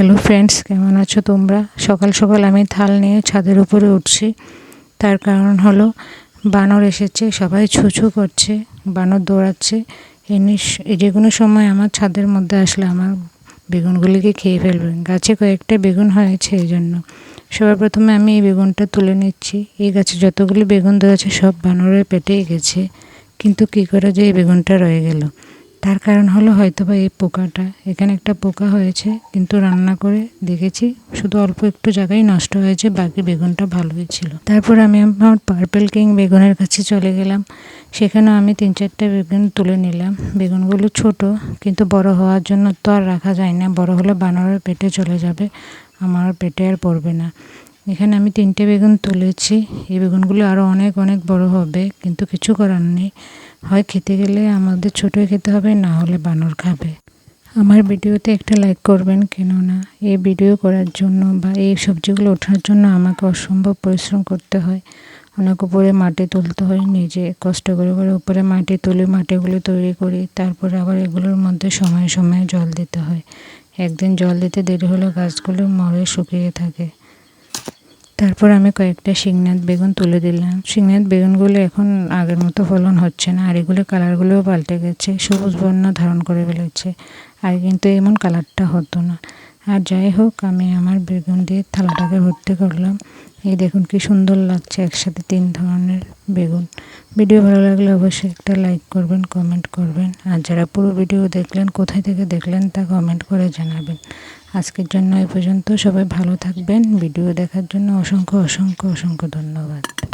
Hello friends, কেমন আছো তোমরা? সকাল সকাল আমি থাল নিয়ে ছাদের উপরে উঠছি। তার কারণ হলো, বানর এসেছে, সবাই ছুছু করছে, বানর দৌড়াচ্ছে। এমনি যে কোনো সময় আমার ছাদের মধ্যে আসলে আমার বেগুনগুলিকে খেয়ে ফেলবে গাছে কয়েকটা বেগুন হয়েছে এই জন্য সবার প্রথমে আমি এই বেগুনটা তুলে নিচ্ছি। এই গাছে যতগুলি বেগুন ধরেছে সব বানরের পেটেই গেছে। কিন্তু কী করে যে এই বেগুনটা রয়ে গেল? তার কারণ হলো হয়তো বা এই পোকাটা। এখানে একটা পোকা হয়েছে, কিন্তু রান্না করে দেখেছি, শুধু অল্প একটু জায়গায় নষ্ট হয়েছে, বাকি বেগুনটা ভালোই ছিল। তারপর আমি আমার পার্পেল কিং বেগুনের কাছে চলে গেলাম। সেখানেও আমি তিন চারটে বেগুন তুলে নিলাম। বেগুনগুলো ছোট, কিন্তু বড় হওয়ার জন্য তো আর রাখা যায় না। বড় হলে বানরের পেটে চলে যাবে, আমার পেটে আর পড়বে না। এখানে আমি তিনটে বেগুন তুলেছি। এই বেগুনগুলো আরও অনেক অনেক বড় হবে, কিন্তু কিছু করার নেই। হয় খেতে গেলে আমাদের ছোটোই খেতে হবে, না হলে বানর খাবে। আমার ভিডিওতে একটা লাইক করবেন, কেননা এই ভিডিও করার জন্য বা এই সবজিগুলো ওঠার জন্য আমাকে অসম্ভব পরিশ্রম করতে হয়। অনেক উপরে মাটি তুলতে হয়, নিজে কষ্ট করে করে উপরে মাটি তুলে মাটিগুলো তৈরি করি, তারপরে আবার এগুলোর মধ্যে সময়ে সময়ে জল দিতে হয়। একদিন জল দিতে দেরি হলে গাছগুলো মরে শুকিয়ে থাকে। তারপর আমি কয়েকটা শিংনাথ বেগুন তুলে দিলাম। শিংনাথ বেগুনগুলো এখন আগের মতো ফলন হচ্ছে না, আর এগুলো কালারগুলোও পাল্টে গেছে, সবুজ বর্ণ ধারণ করে ফেলেছে, আর কিন্তু এমন কালারটা হতো না। আর যাই হোক, আমি আমার বেগুন দিয়ে থালাটাকে ভর্তি করলাম। এই দেখুন কি সুন্দর লাগছে একসাথে তিন ধরনের বেগুন। ভিডিও ভালো লাগলে অবশ্যই একটা লাইক করবেন, কমেন্ট করবেন, আর যারা পুরো ভিডিও দেখলেন, কোথায় থেকে দেখলেন তা কমেন্ট করে জানাবেন। আজকের জন্য এ পর্যন্ত। সবাই ভালো থাকবেন। ভিডিও দেখার জন্য অসংখ্য অসংখ্য অসংখ্য ধন্যবাদ।